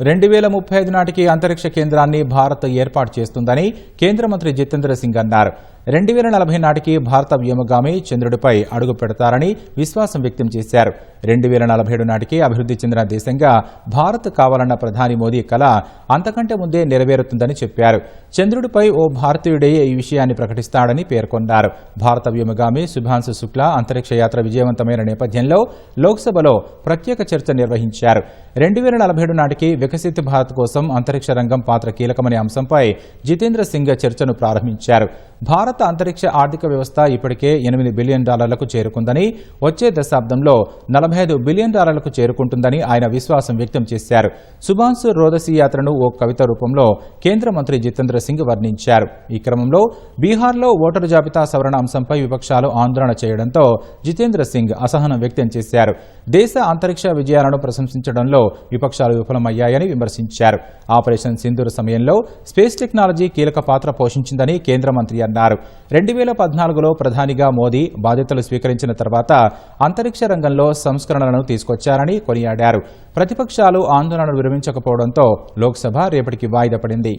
రెండు వేల ముప్పై ఐదు నాటికి అంతరిక్ష కేంద్రాన్ని భారత్ ఏర్పాటు చేస్తుందని కేంద్ర మంత్రి జితేంద్ర సింగ్ అన్నారు. రెండు వేల నలభై నాటికి భారత వ్యోమగామి చంద్రుడిపై అడుగు పెడతారని విశ్వాసం వ్యక్తం చేశారు. రెండు వేల నలభై ఏడు నాటికి అభివృద్ధి చెందిన దేశంగా భారత్ కావాలన్న ప్రధాని మోదీ కల అంతకంటే ముందే నెరవేరుతుందని చెప్పారు. చంద్రుడిపై ఓ భారతీయుడే ఈ విషయాన్ని ప్రకటిస్తాడని పేర్కొన్నారు. భారత వ్యోమగామి శుభాంశు శుక్లా అంతరిక్ష యాత్ర విజయవంతమైన నేపథ్యంలో లోక్సభలో ప్రత్యేక చర్చ నిర్వహించారు. రెండు వేల నలభై ఏడు నాటికి వికసిత భారత్ కోసం అంతరిక్ష రంగం పాత్ర కీలకమనే అంశంపై జితేంద్ర సింగ్ చర్చను ప్రారంభించారు. భారత అంతరిక్ష ఆర్థిక వ్యవస్థ ఇప్పటికే ఎనిమిది బిలియన్ డాలర్లకు చేరుకుందని వచ్చే దశాబ్దంలో నలభై ఐదు బిలియన్ డాలర్లకు చేరుకుంటుందని ఆయన విశ్వాసం వ్యక్తం చేశారు. సుభాన్సు రోదసి యాత్రను ఓ కవిత రూపంలో కేంద్ర మంత్రి జితేంద్ర సింగ్ వర్ణించారు. ఈ క్రమంలో బీహార్లో ఓటరు జాబితా సవరణ అంశంపై విపక్షాలు ఆందోళన చేయడంతో జితేంద్ర సింగ్ అసహనం వ్యక్తం చేశారు. దేశ అంతరిక్ష విజయాలను ప్రశంసించడంలో విపక్షాలు విఫలమయ్యాయని విమర్శించారు. ఆపరేషన్ సింధూర్ సమయంలో స్పేస్ టెక్నాలజీ కీలక పాత్ర పోషించిందని కేంద్ర మంత్రి అన్నారు. రెండు వేల పద్నాలుగులో ప్రధానిగా మోదీ బాధ్యతలు స్వీకరించిన తర్వాత అంతరిక్ష రంగంలో సంస్కరణలను తీసుకొచ్చారని కొనియాడారు. ప్రతిపక్షాలు ఆందోళనలు విరమించకపోవడంతో లోక్సభ రేపటికి వాయిదా పడింది.